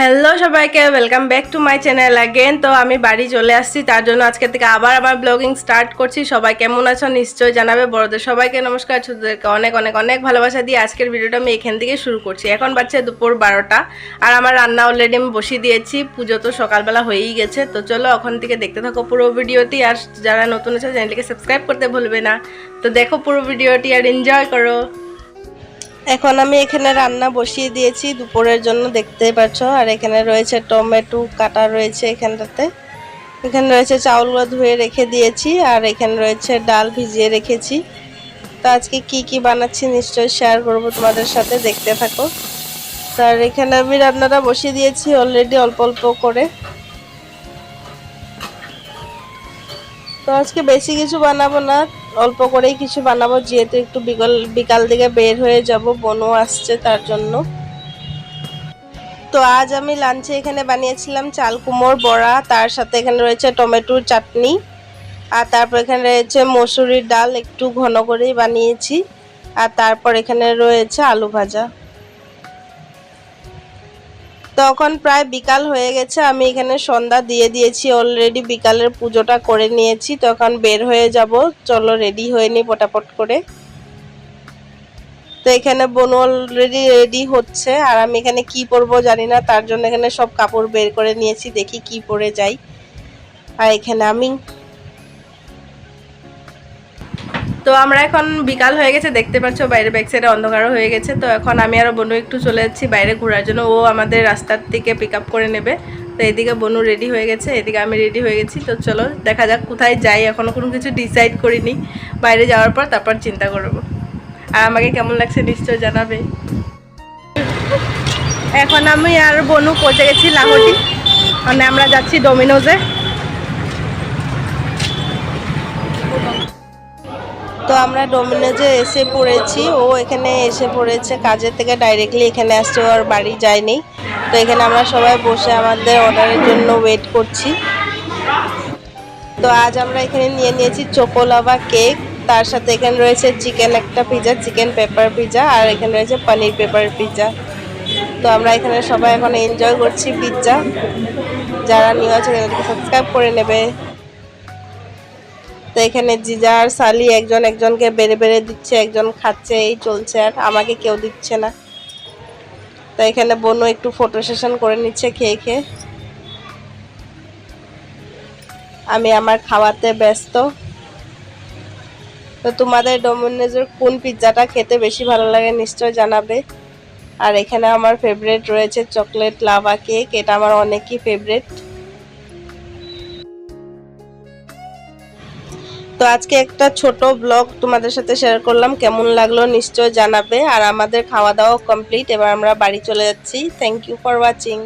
Hello সবাইকে welcome back to my channel again তো আমি বাড়ি চলে আসছি, তার জন্য আজকে থেকে আবার আমার ব্লগিং স্টার্ট করছি। সবাই কেমন আছো নিশ্চয়ই জানাবে। বড়দের সবাইকে নমস্কার, ছোটদেরকে অনেক অনেক অনেক ভালোবাসা দিয়ে আজকের ভিডিওটা আমি এখান থেকে শুরু করছি। এখন বাচ্চা দুপুর বারোটা, আর আমার রান্না অলরেডি আমি বসিয়ে দিয়েছি। পুজো তো সকালবেলা হয়েই গেছে। তো চলো ওখান থেকে দেখতে থাকো পুরো ভিডিওটি আর যারা নতুন আছে চ্যানেলটিকে সাবস্ক্রাইব করতে ভুলবে না। তো দেখো পুরো ভিডিওটি আর এনজয় করো। এখন আমি এখানে রান্না বসিয়ে দিয়েছি দুপুরের জন্য, দেখতেই পাচ্ছ। আর এখানে রয়েছে টমেটো কাটা রয়েছে এখানটাতে। এখানে রয়েছে চাউলগুলো ধুয়ে রেখে দিয়েছি, আর এখানে রয়েছে ডাল ভিজিয়ে রেখেছি। তো আজকে কি কি বানাচ্ছি নিশ্চয়ই শেয়ার করব তোমাদের সাথে, দেখতে থাকো। আর এখানে আমি রান্নাটা বসিয়ে দিয়েছি অলরেডি অল্প অল্প করে। তো আজকে বেশি কিছু বানাবো না অল্প করেই কিছু বানাবো, যেহেতু একটু বিকল, বিকাল দিকে বের হয়ে যাব বনও আসছে তার জন্য। তো আজ আমি লাঞ্চে এখানে বানিয়েছিলাম চাল কুমোর বড়া, তার সাথে এখানে রয়েছে টমেটোর চাটনি, আর তারপর এখানে রয়েছে মসুরির ডাল, একটু ঘন করেই বানিয়েছি, আর তারপর এখানে রয়েছে আলু ভাজা। তখন প্রায় বিকাল হয়ে গেছে, আমি এখানে সন্ধ্যা দিয়ে দিয়েছি অলরেডি বিকালের পুজোটা করে নিয়েছি তখন বের হয়ে যাব। চলো রেডি হয়ে নি পটাপট করে। তো এখানে বোন অলরেডি রেডি হচ্ছে, আর আমি এখানে কি পরবো জানি না, তার জন্য এখানে সব কাপড় বের করে নিয়েছি, দেখি কি পরে যাই। আর এখানে আমি তো আমরা এখন বিকাল হয়ে গেছে, দেখতে পাচ্ছ বাইরে ব্যাক সাইডে অন্ধকারও হয়ে গেছে। তো এখন আমি আর বনু একটু চলে যাচ্ছি বাইরে ঘোরার জন্য। ও আমাদের রাস্তার থেকে পিক করে নেবে। তো এদিকে বনু রেডি হয়ে গেছে, এদিকে আমি রেডি হয়ে গেছি। তো চলো, দেখা যাক কোথায় যাই। এখনও কোনো কিছু ডিসাইড করিনি। বাইরে যাওয়ার পর তারপর চিন্তা করব। আর আমাকে কেমন লাগছে নিশ্চয় জানাবে। এখন আমি আর বনু পৌঁছে গেছি লাহোটি মানে আমরা যাচ্ছি ডোমিনোজে তো আমরা ডোমিনোজে এসে পড়েছি, ও এখানে এসে পড়েছে। কাজের থেকে ডাইরেক্টলি এখানে আসছে, ওর বাড়ি যায়নি। তো এখানে আমরা সবাই বসে আমাদের অর্ডারের জন্য ওয়েট করছি। তো আজ আমরা এখানে নিয়ে নিয়েছি চোকোলাভা কেক তার সাথে এখানে রয়েছে চিকেন একটা পিজা চিকেন পেপার পিজা আর এখানে রয়েছে পনির পেপার পিজা তো আমরা এখানে সবাই এখন এনজয় করছি পিৎজা যারা নিউ আছে তাদেরকে সাবস্ক্রাইব করে নেবে। তো এখানে জিজা আর সালি একজন একজনকে বেড়ে বেড়ে দিচ্ছে, একজন খাচ্ছে, এই চলছে আর আমাকে কেউ দিচ্ছে না। তো এখানে বোনও একটু ফটো সেশন করে নিচ্ছে খেয়ে খেয়ে। আমি আমার খাওয়াতে ব্যস্ত। তো তোমাদের ডোমিনোজের কোন পিৎজাটা খেতে বেশি ভালো লাগে নিশ্চয় জানাবে। আর এখানে আমার ফেভারিট রয়েছে চকলেট লাভা কেক এটা আমার অনেকই ফেভারিট তো আজকে একটা ছোট ব্লগ তোমাদের সাথে শেয়ার করলাম। কেমন লাগল নিশ্চয় জানাবে। আর আমাদের খাওয়া দাওয়া কমপ্লিট এবার আমরা বাড়ি চলে যাচ্ছি। Thank you for watching